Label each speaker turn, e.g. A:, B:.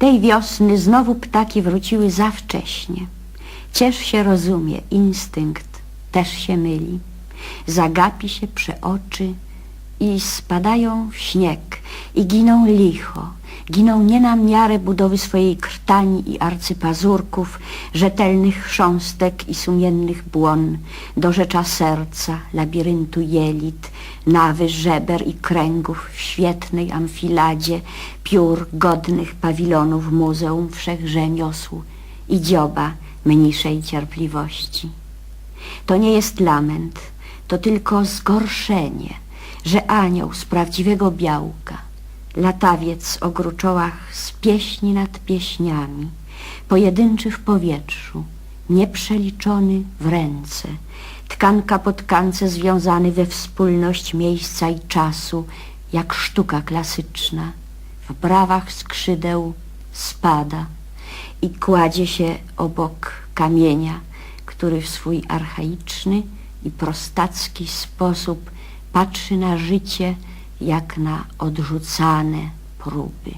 A: Tej wiosny znowu ptaki wróciły za wcześnie. Ciesz się rozumie, instynkt też się myli. Zagapi się przeoczy i spadają w śnieg i giną licho. Giną nie na miarę budowy swojej krtani i arcypazurków, rzetelnych chrząstek i sumiennych błon, dorzecza serca, labiryntu jelit, nawy żeber i kręgów w świetnej amfiladzie, piór godnych pawilonów Muzeum Wszechrzemiosł i dzioba mniejszej cierpliwości. To nie jest lament, to tylko zgorszenie, że anioł z prawdziwego białka, latawiec o gruczołach z pieśni nad pieśniami, pojedynczy w powietrzu, nieprzeliczony w ręce, tkanka po tkance związany we wspólność miejsca i czasu, jak sztuka klasyczna, w brawach skrzydeł spada i kładzie się obok kamienia, który w swój archaiczny i prostacki sposób patrzy na życie jak na odrzucane próby.